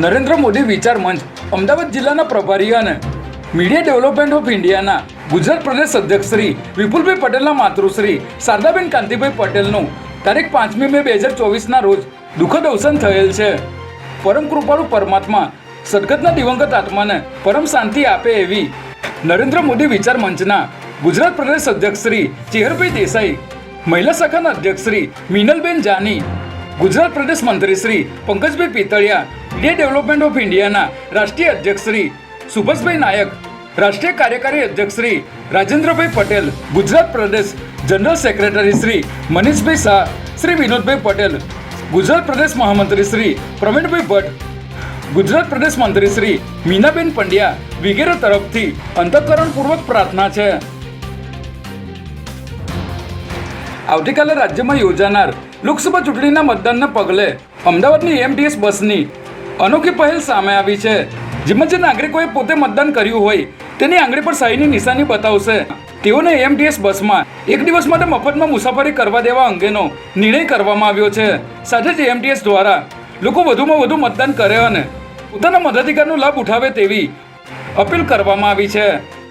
નરેન્દ્ર મોદી વિચાર મંચ, અમદાવાદ જિલ્લાના પ્રભારી અને મીડિયા ડેવલપમેન્ટ ઓફ ઇન્ડિયાના ગુજરાત પ્રદેશ અધ્યક્ષ શ્રી વિપુલભાઈ પટેલના માતૃશ્રી શારદાબેન કાંતિભાઈ પટેલનું તારીખ પાંચમી મે બે હજાર ચોવીસના રોજ દુઃખદ અવસાન થયેલ છે. પરમ કૃપાળુ પરમાત્મા સદગતના દિવંગત આત્માને પરમ શાંતિ આપે એવી નરેન્દ્ર મોદી વિચાર મંચના ગુજરાત પ્રદેશ અધ્યક્ષ શ્રી ચેહરભાઈ દેસાઈ, મહિલા શાખાના અધ્યક્ષ શ્રી મિનલબેન જાની, ગુજરાત પ્રદેશ મંત્રી Shri Pankajbhai Pitaliya media development of ઇન્ડિયાના રાષ્ટ્રીય અધ્યક્ષ શ્રી સુભાષભાઈ નાયક રાષ્ટ્રીય કાર્યકારી અધ્યક્ષ શ્રી રાજેન્દ્રભાઈ પટેલ ગુજરાત પ્રદેશ જનરલ સેક્રેટરી શ્રી મનીષભાઈ શાહ શ્રી વિનોદભાઈ પટેલ ગુજરાત પ્રદેશ મહામંત્રી શ્રી પ્રવીણભાઈ ભટ્ટ ગુજરાત પ્રદેશ મંત્રી શ્રી મીનાબેન પંડ્યા વગેરે તરફથી અંતઃકરણપૂર્વક પ્રાર્થના છે આવતીકાલે રાજ્યમાં યોજાનાર લોકસભા ચૂંટણીના મતદાનને પગલે અમદાવાદની એમટીએસ બસની અનોખી પહેલ સામે આવી છે. જેમાં જે નાગરિકોએ પોતે મતદાન કર્યું હોય, તેની આંગળી પર સહીની નિશાની બતાવશે. તેઓને એમટીએસ બસમાં એક દિવસ માટે મફતમાં મુસાફરી કરવા દેવા અંગેનો નિર્ણય કરવામાં આવ્યો છે. સાથે જ એમટીએસ દ્વારા લોકો વધુમાં વધુ મતદાન કરે અને પોતાના મતાધિકારનો લાભ ઉઠાવે તેવી અપીલ કરવામાં આવી છે.